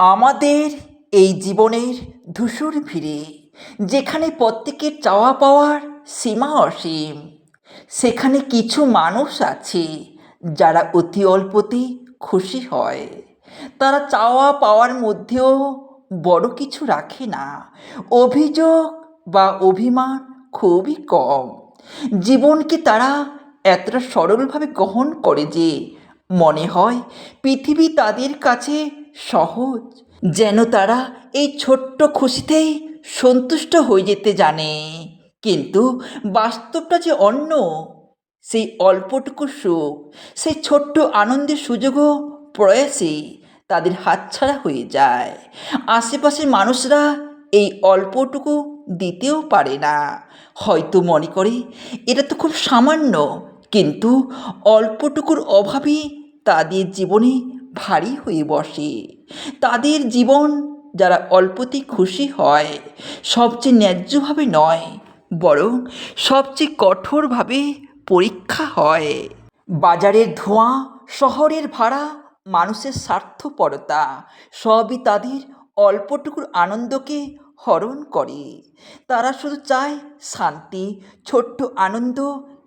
আমাদের এই জীবনের ধূসর ভিড়ে, যেখানে প্রত্যেকের চাওয়া পাওয়ার সীমা অসীম, সেখানে কিছু মানুষ আছে যারা অতি অল্পতেই খুশি হয়। তারা চাওয়া পাওয়ার মধ্যেও বড় কিছু রাখে না। অভিযোগ বা অভিমান খুবই কম। জীবনকে তারা এতটা সরলভাবে গ্রহণ করে যে মনে হয় পৃথিবী তাদের কাছে সহজ, যেন তারা এই ছোট্ট খুশিতেই সন্তুষ্ট হয়ে যেতে জানে। কিন্তু বাস্তবটা যে অন্য, সেই অল্পটুকু সুখ, সেই ছোট্ট আনন্দের সুযোগও প্রয়াসে তাদের হাতছাড়া হয়ে যায়। আশেপাশের মানুষরা এই অল্পটুকু দিতেও পারে না। হয়তো মনে করে, এটা তো খুব সামান্য, কিন্তু অল্পটুকুর অভাবই তাদের জীবনে ভারী হয়ে বসে। তাদের জীবন যারা অল্পতেই খুশি হয়, সবচেয়ে ন্যায্যভাবে নয়, বরং সবচেয়ে কঠোরভাবে পরীক্ষা হয়। বাজারের ধোঁয়া, শহরের ভাড়া, মানুষের স্বার্থপরতা, সবই তাদের অল্পটুকুর আনন্দকে হরণ করে। তারা শুধু চায় শান্তি, ছোট্ট আনন্দ,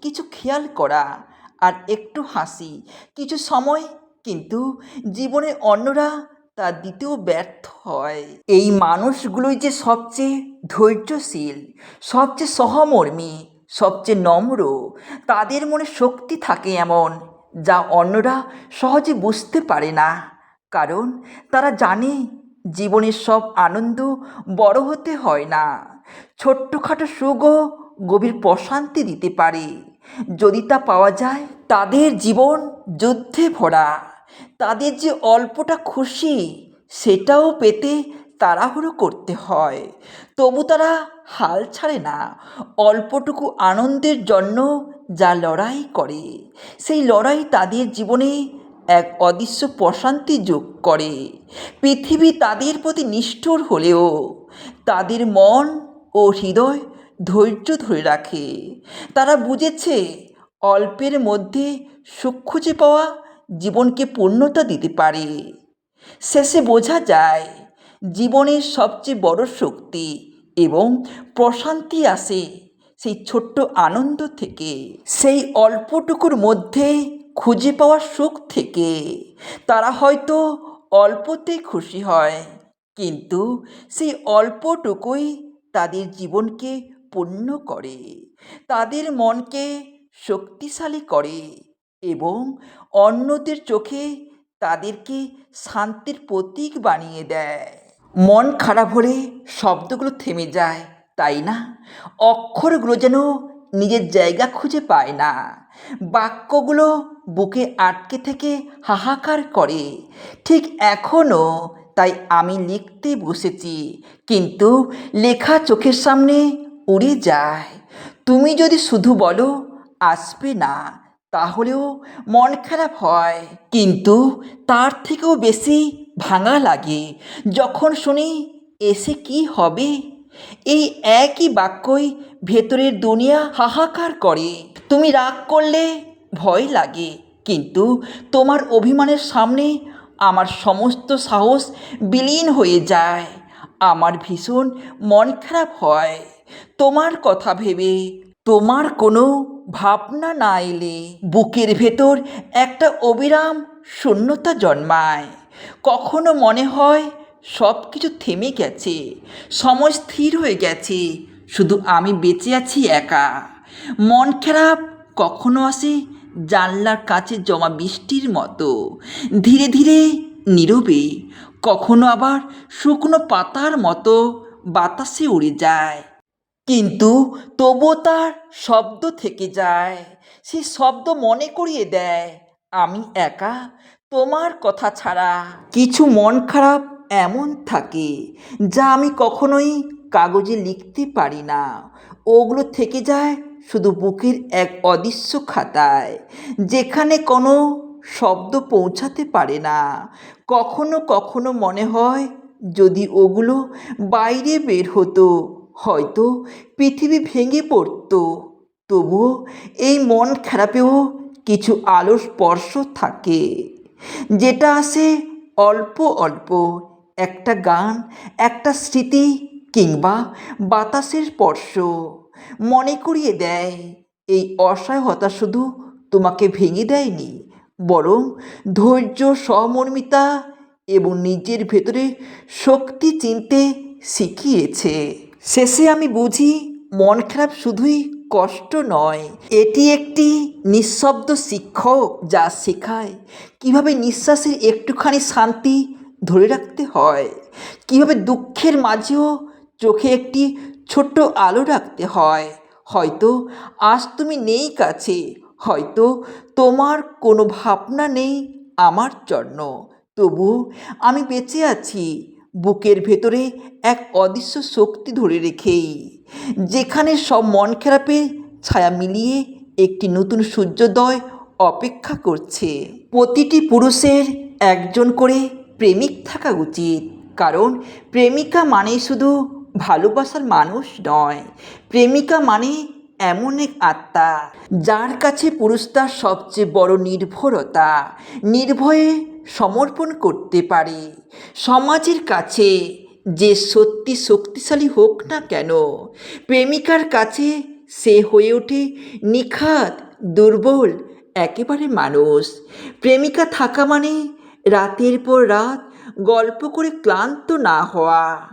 কিছু খেয়াল করা, আর একটু হাসি, কিছু সময় কিন্তু জীবনে অন্যরা তা দিতেও ব্যর্থ হয়। এই মানুষগুলোই যে সবচেয়ে ধৈর্যশীল, সবচেয়ে সহমর্মী, সবচেয়ে নম্র, তাদের মনে শক্তি থাকে এমন যা অন্যরা সহজে বুঝতে পারে না। কারণ তারা জানে জীবনের সব আনন্দ বড় হতে হয় না। ছোট্টখাটো সুখও গভীর প্রশান্তি দিতে পারে। যদি তা পাওয়া যায়, তাদের জীবন যুদ্ধে ভরা। তাদের যে অল্পটা খুশি, সেটাও পেতে তাড়াহুড়ো করতে হয়। তবু তারা হাল ছাড়ে না। অল্পটুকু আনন্দের জন্য যা লড়াই করে, সেই লড়াই তাদের জীবনে এক অদৃশ্য প্রশান্তি যোগ করে। পৃথিবী তাদের প্রতি নিষ্ঠুর হলেও তাদের মন ও হৃদয় ধৈর্য ধরে রাখে। তারা বুঝেছে, অল্পের মধ্যে সুখ খুঁজে পাওয়া জীবনকে পূর্ণতা দিতে পারে। শেষে বোঝা যায়, জীবনের সবচেয়ে বড় শক্তি এবং প্রশান্তি আসে সেই ছোট্ট আনন্দ থেকে। সেই অল্পটুকুর মধ্যে খুঁজে পাওয়া সুখ থেকে তারা হয়তো অল্পতেই খুশি হয়, কিন্তু সেই অল্পটুকুই তাদের জীবনকে পূর্ণ করে, তাদের মনকে শক্তিশালী করে। এবং অন্যদের চোখে তাদেরকে শান্তির প্রতীক বানিয়ে দেয়। মন খারাপ হলে শব্দগুলো থেমে যায়, তাই না? অক্ষরগুলো যেন নিজের জায়গা খুঁজে পায় না। বাক্যগুলো বুকে আটকে থেকে হাহাকার করে। ঠিক এখনও তাই আমি লিখতে বসেছি, কিন্তু লেখা চোখের সামনে উড়ে যায়। তুমি যদি শুধু বলো, আসবে না। তাহলেও মন খারাপ হয়। কিন্তু তার থেকেও বেশি ভাঙা লাগে। যখন শুনি, এসে কি হবে? এই একই বাক্যই ভেতরের দুনিয়া হাহাকার করে। তুমি রাগ করলে ভয় লাগে, কিন্তু তোমার অভিমানের সামনে আমার সমস্ত সাহস বিলীন হয়ে যায়। আমার ভীষণ মন খারাপ হয়। তোমার কথা ভেবে তোমার কোনো ভাবনা না এলে বুকের ভেতর একটা অবিরাম শূন্যতা জন্মায়। কখনো মনে হয় সব কিছু থেমে গেছে, সময় স্থির হয়ে গেছে, শুধু আমি বেঁচে আছি একা। মন খারাপ কখনো আসে জানলার কাছে জমা বৃষ্টির মতো। ধীরে ধীরে নীরবে, কখনো আবার শুকনো পাতার মতো বাতাসে উড়ে যায়। কিন্তু তবুও তার শব্দ থেকে যায়। সে শব্দ মনে করিয়ে দেয়, আমি একা, তোমার কথা ছাড়া কিছু মন খারাপ এমন থাকে যা আমি কখনোই কাগজে লিখতে পারি না। ওগুলো থেকে যায় শুধু বুকের এক অদৃশ্য খাতায়, যেখানে কোনো শব্দ পৌঁছাতে পারে না। কখনো কখনো মনে হয় যদি ওগুলো বাইরে বের হতো হয়তো পৃথিবী ভেঙে পড়তো। তবুও এই মন খারাপেও কিছু আলোর স্পর্শ থাকে। যেটা আসে অল্প অল্প, একটা গান, একটা স্মৃতি কিংবা বাতাসের স্পর্শ। মনে করিয়ে দেয়, এই অসহায়তা শুধু তোমাকে ভেঙে দেয়নি, বরং ধৈর্য সমর্মিতা এবং নিজের ভেতরে শক্তি চিনতে শিখিয়েছে। শেষে আমি বুঝি মন খারাপ শুধুই কষ্ট নয়। এটি একটি নিঃশব্দ শিক্ষক যা শেখায় কীভাবে নিঃশ্বাসের একটুখানি শান্তি ধরে রাখতে হয়, কীভাবে দুঃখের মাঝেও চোখে একটি ছোট্ট আলো রাখতে হয়। হয়তো আজ তুমি নেই কাছে, হয়তো তোমার কোনো ভাবনা নেই আমার জন্য তবু আমি বেঁচে আছি। বুকের ভেতরে এক অদৃশ্য শক্তি ধরে রেখেই, যেখানে সব মন খারাপের ছায়া মিলিয়ে একটি নতুন সূর্যোদয় অপেক্ষা করছে। প্রতিটি পুরুষের একজন করে প্রেমিক থাকা উচিত, কারণ প্রেমিকা মানেই শুধু ভালোবাসার মানুষ নয়, প্রেমিকা মানে এমন এক আত্মা, যার কাছে পুরুষ তার সবচেয়ে বড় নির্ভরতা। নির্ভয়ে সমর্পণ করতে পারে। সমাজের কাছে যে সত্যি শক্তিশালী হোক না কেন, প্রেমিকার কাছে সে হয়ে ওঠে নিখাত, দুর্বল, একেবারে মানুষ। প্রেমিকা থাকা মানে রাতের পর রাত গল্প করে ক্লান্ত না হওয়া।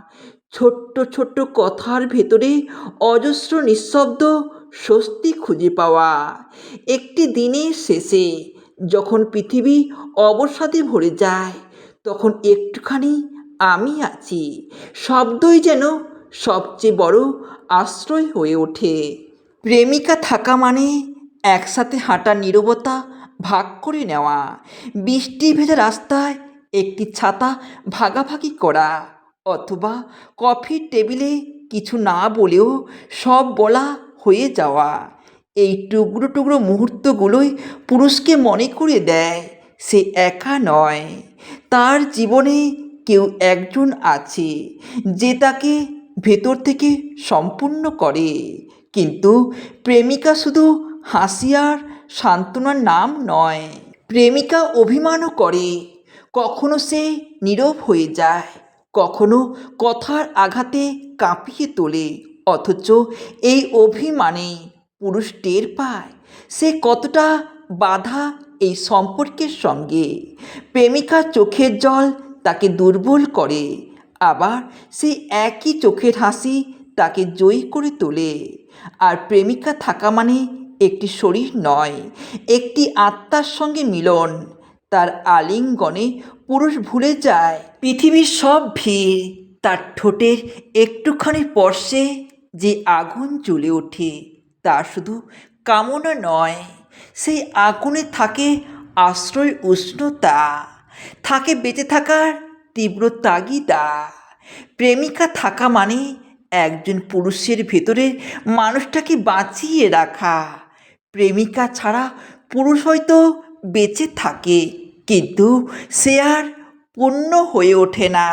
ছোট্ট ছোট্ট কথার ভেতরে অজস্র নিঃশব্দ স্বস্তি খুঁজে পাওয়া। একটি দিনের শেষে যখন পৃথিবী অবসাদে ভরে যায়, তখন একটুখানি আমি আছি। শব্দই যেন সবচেয়ে বড় আশ্রয় হয়ে ওঠে। প্রেমিকা থাকা মানে একসাথে হাঁটার নীরবতা ভাগ করে নেওয়া, বৃষ্টি ভেজা রাস্তায় একটি ছাতা ভাগাভাগি করা, অথবা কফির টেবিলে কিছু না বলেও সব বলা হয়ে যাওয়া। এই টুকরো টুকরো মুহূর্তগুলোই পুরুষকে মনে করে দেয় সে একা নয়। তার জীবনে কেউ একজন আছে যে তাকে ভেতর থেকে সম্পূর্ণ করে। কিন্তু প্রেমিকা শুধু হাসি আর সান্ত্বনার নাম নয়। প্রেমিকা অভিমানও করে। কখনো সে নীরব হয়ে যায়, কখনো কথার আঘাতে কাঁপিয়ে তোলে। অথচ এই অভিমানে পুরুষ টের পায়। সে কতটা বাধা এই সম্পর্কের সঙ্গে। প্রেমিকার চোখের জল তাকে দুর্বল করে, আবার সেই একই চোখের হাসি তাকে জয়ী করে তোলে। আর প্রেমিকা থাকা মানে একটি শরীর নয়, একটি আত্মার সঙ্গে মিলন। তার আলিঙ্গনে পুরুষ ভুলে যায়, পৃথিবীর সব ভিড় তার ঠোঁটের একটুখানি স্পর্শে যে আগুন জ্বলে ওঠে। তা শুধু কামনা নয়, সেই আগুনে থাকে আশ্রয় উষ্ণতা, থাকে বেঁচে থাকার তীব্র তাগিদা। প্রেমিকা থাকা মানে একজন পুরুষের ভেতরে মানুষটাকে বাঁচিয়ে রাখা। প্রেমিকা ছাড়া পুরুষ হয়তো বেঁচে থাকে, কিন্তু সে আর পূর্ণ হয়ে ওঠে না।